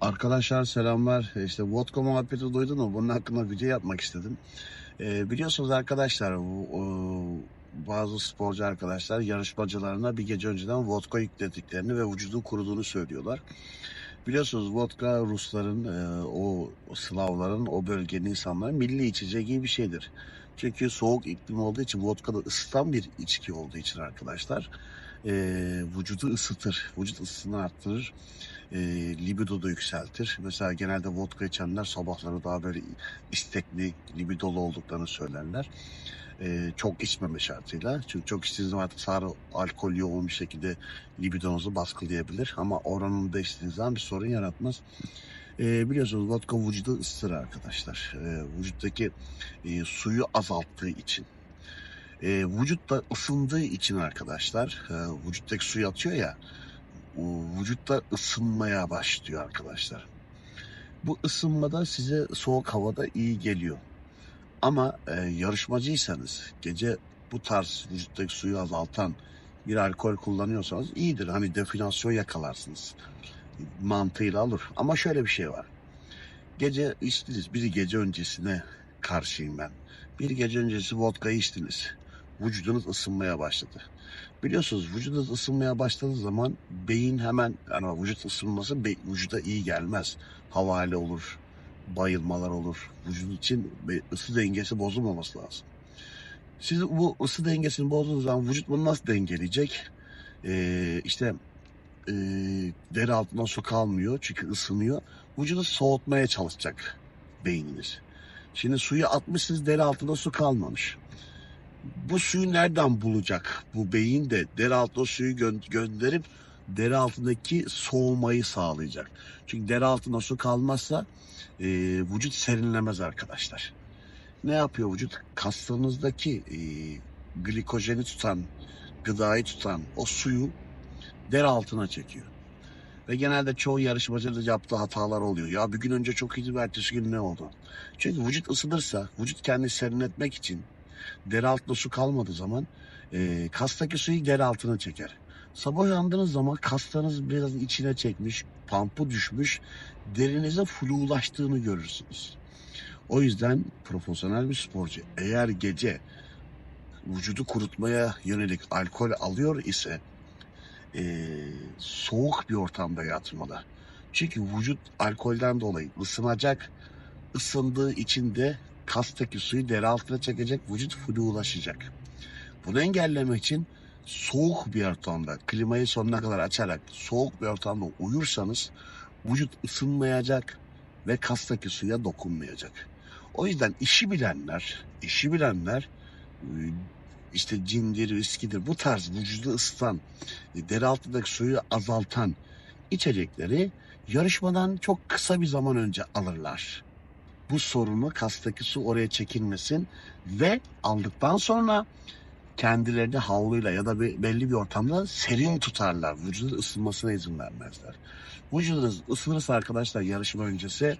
Arkadaşlar selamlar. İşte vodka muhabbeti duydun mu? Bunun hakkında video yapmak istedim. Ee, biliyorsunuz arkadaşlar o, bazı sporcu arkadaşlar yarışmacılarına bir gece önceden vodka yüklediklerini ve vücudu kuruduğunu söylüyorlar. Biliyorsunuz vodka Rusların, e, o Slavların, o bölgenin insanların milli içeceği gibi bir şeydir. Çünkü soğuk iklim olduğu için vodka da ısıtan bir içki olduğu için arkadaşlar e, vücudu ısıtır, vücut ısısını arttırır, e, libido da yükseltir. Mesela genelde vodka içenler sabahları daha böyle istekli, libidolu olduklarını söylerler. E, çok içmeme şartıyla. Çünkü çok içtiğiniz zaman artık sarı alkol yoğun bir şekilde libidonuzu baskılayabilir. Ama oranında içtiğiniz zaman bir sorun yaratmaz. E, biliyorsunuz vodka vücudu ısıtır arkadaşlar. E, vücuttaki e, suyu azalttığı için. E, vücutta ısındığı için arkadaşlar, e, vücuttaki suyu atıyor ya, vücutta ısınmaya başlıyor arkadaşlar. Bu ısınmada size soğuk havada iyi geliyor. Ama e, yarışmacıysanız, gece bu tarz vücuttaki suyu azaltan bir alkol kullanıyorsanız iyidir. Hani definasyon yakalarsınız. Mantığıyla alır. Ama şöyle bir şey var. Gece içtiniz. Bir gece öncesine karşıyım ben. Bir gece öncesi vodka içtiniz. Vücudunuz ısınmaya başladı. Biliyorsunuz vücudunuz ısınmaya başladığı zaman beyin hemen yani vücut ısınması vücuda iyi gelmez. Havale olur, bayılmalar olur. Vücut için ısı dengesi bozulmaması lazım. Siz bu ısı dengesini bozduğunuz zaman vücut bunu nasıl dengeleyecek? Ee, işte e, deri altından su kalmıyor çünkü ısınıyor. Vücudu soğutmaya çalışacak beyniniz. Şimdi suyu atmışsınız deri altında su kalmamış. Bu suyu nereden bulacak? Bu beyin de deri altına suyu gö- gönderip deri altındaki soğumayı sağlayacak. Çünkü deri altında su kalmazsa e, vücut serinlemez arkadaşlar. Ne yapıyor vücut? Kaslarınızdaki e, glikojeni tutan, gıdayı tutan o suyu deri altına çekiyor. Ve genelde çoğu yarışmacının yaptığı hatalar oluyor. Ya bir gün önce çok iyiydi, ertesi gün ne oldu? Çünkü vücut ısınırsa, vücut kendini serinletmek için deri altında su kalmadığı zaman e, kastaki suyu deri altına çeker. Sabah uyandığınız zaman kaslarınız biraz içine çekmiş, pampu düşmüş, derinize flulaştığını görürsünüz. O yüzden profesyonel bir sporcu eğer gece vücudu kurutmaya yönelik alkol alıyor ise e, soğuk bir ortamda yatmalı. Çünkü vücut alkolden dolayı ısınacak. Isındığı için de kastaki suyu deri altına çekecek. Vücut flulaşacak. Bunu engellemek için soğuk bir ortamda klimayı sonuna kadar açarak soğuk bir ortamda uyursanız vücut ısınmayacak ve kastaki suya dokunmayacak. O yüzden işi bilenler, işi bilenler e, işte cindir, viskidir bu tarz vücudu ısıtan, e, deri altındaki suyu azaltan içecekleri yarışmadan çok kısa bir zaman önce alırlar. Bu sorunu kastaki su oraya çekilmesin ve aldıktan sonra kendilerini havluyla ya da bir, belli bir ortamda serin tutarlar. Vücudun ısınmasına izin vermezler. Vücudunuz ısınırsa arkadaşlar yarışma öncesi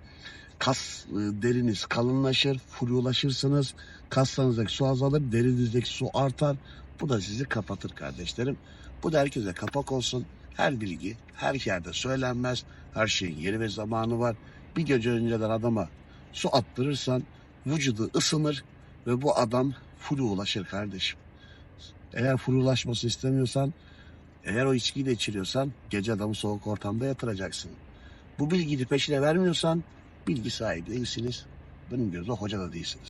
kas e, deriniz kalınlaşır, flulaşırsınız. Kaslarınızdaki su azalır, derinizdeki su artar. Bu da sizi kapatır kardeşlerim. Bu da herkese kapak olsun. Her bilgi her yerde söylenmez. Her şeyin yeri ve zamanı var. Bir gece önceden adama su attırırsan vücudu ısınır ve bu adam flu ulaşır kardeşim. Eğer flu ulaşması istemiyorsan, eğer o içkiyi de içiriyorsan gece adamı soğuk ortamda yatıracaksın. Bu bilgiyi peşine vermiyorsan bilgi sahibi değilsiniz. Benim gözümde hoca da değilsiniz.